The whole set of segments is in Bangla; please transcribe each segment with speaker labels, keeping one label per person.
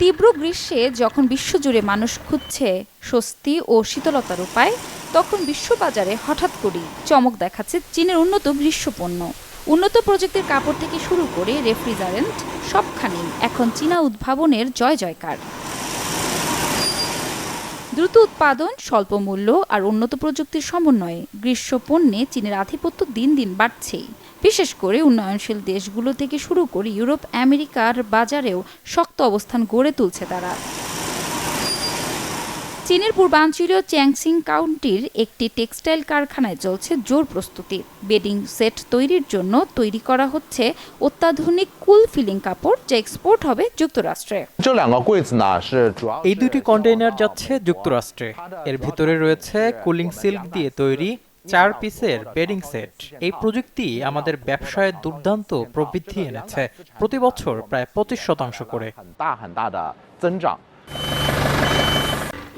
Speaker 1: তীব্র গ্রীষ্মে যখন বিশ্বজুড়ে মানুষ খুঁজছে স্বস্তি ও শীতলতার উপায়, তখন বিশ্ববাজারে হঠাৎ করেই চমক দেখাচ্ছে চীনের উন্নত গ্রীষ্মপণ্য। উন্নত প্রযুক্তির কাপড় থেকে শুরু করে রেফ্রিজারেন্ট সবখানি এখন চীনা উদ্ভাবনের জয় জয়কার। দ্রুত উৎপাদন, স্বল্প মূল্য আর উন্নত প্রযুক্তির সমন্বয়ে গ্রীষ্মপণ্যে চীনের আধিপত্য দিন দিন বাড়ছেই। বিশেষ করে উন্নয়নশীল দেশগুলো থেকে শুরু করে ইউরোপ, আমেরিকার বাজারেও শক্ত অবস্থান গড়ে তুলছে তারা। চীনের পূর্বাঞ্চলীয় চ্যাংসিং কাউন্টির একটি টেক্সটাইল কারখানায় চলছে জোর প্রস্তুতি। বেডিং সেট তৈরির জন্য তৈরি করা হচ্ছে অত্যাধুনিক কুল ফিলিং কাপড় যা এক্সপোর্ট হবে যুক্তরাষ্ট্রে।
Speaker 2: এই দুটি কন্টেইনার যাচ্ছে যুক্তরাষ্ট্রে। এর ভিতরে রয়েছে কুলিং সিল্ক দিয়ে তৈরি চার পিসের বেডিং সেট। এই প্রযুক্তি আমাদের ব্যবসায় দুর্দান্ত প্রবৃদ্ধি এনেছে। প্রতি বছর প্রায় পঁচিশ শতাংশ করে।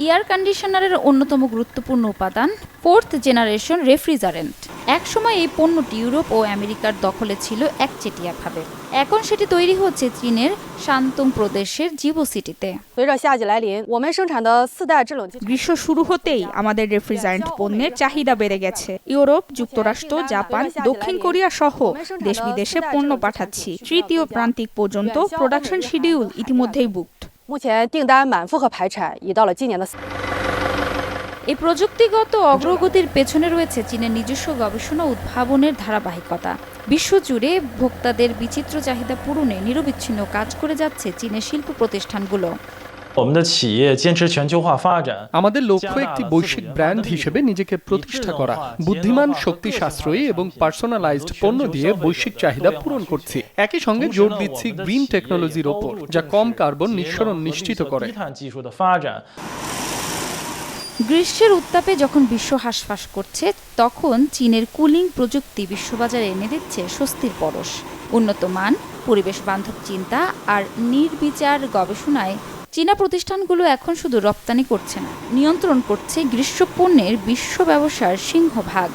Speaker 1: এয়ার কন্ডিশনারের অন্যতম গুরুত্বপূর্ণ উপাদান ফোর্থ জেনারেশন রেফ্রিজারেন্ট। একসময় এই পণ্যটি ইউরোপ ও আমেরিকার দখলে ছিল একচেটিয়াভাবে এখন সেটি তৈরি হচ্ছে চীনের শান্তং প্রদেশের জিবো সিটিতে
Speaker 3: 随着夏季来临，我们生产的四代制冷机
Speaker 4: গ্রীষ্ম শুরু হতেই আমাদের রেফ্রিজারেন্ট পণ্যের চাহিদা বেড়ে গেছে ইউরোপ যুক্তরাষ্ট্র জাপান দক্ষিণ কোরিয়া সহ দেশ বিদেশে পণ্য পাঠাচ্ছি তৃতীয় প্রান্তিক পর্যন্ত প্রোডাকশন শিডিউল ইতিমধ্যেই বুকড
Speaker 3: 目前订单满负荷排产已到了今年的四。
Speaker 1: এই প্রযুক্তিগত অগ্রগতির পেছনে রয়েছে চীনের নিজস্ব গবেষণা উদ্ভাবনের ধারাবাহিকতা। বিশ্বজুড়ে ভোক্তাদের বিচিত্র চাহিদা পূরণে নিরবিচ্ছিন্ন কাজ করে যাচ্ছে চীনের শিল্প প্রতিষ্ঠানগুলো।
Speaker 5: আমাদের লক্ষ্য একটি বৈশ্বিক ব্র্যান্ড হিসেবে নিজেকে প্রতিষ্ঠা করা। বুদ্ধিমান শক্তি সাশ্রয়ী এবং পার্সোনালাইজড পণ্য দিয়ে বৈশ্বিক চাহিদা পূরণ করছি। একই সঙ্গে জোর দিচ্ছি গ্রিন টেকনোলজির ওপর যা কম কার্বন নিঃসরণ নিশ্চিত করে।
Speaker 1: গ্রীষ্মের উত্তাপে যখন বিশ্ব হাঁসফাঁস করছে, তখন চীনের কুলিং প্রযুক্তি বিশ্ববাজারে এনে দিচ্ছে স্বস্তির পরশ। উন্নত মান, পরিবেশ বান্ধব চিন্তা আর নির্বিচার গবেষণায় চীনা প্রতিষ্ঠানগুলো এখন শুধু রপ্তানি করছে না, নিয়ন্ত্রণ করছে গ্রীষ্মপণ্যের বিশ্ব ব্যবসার সিংহভাগ।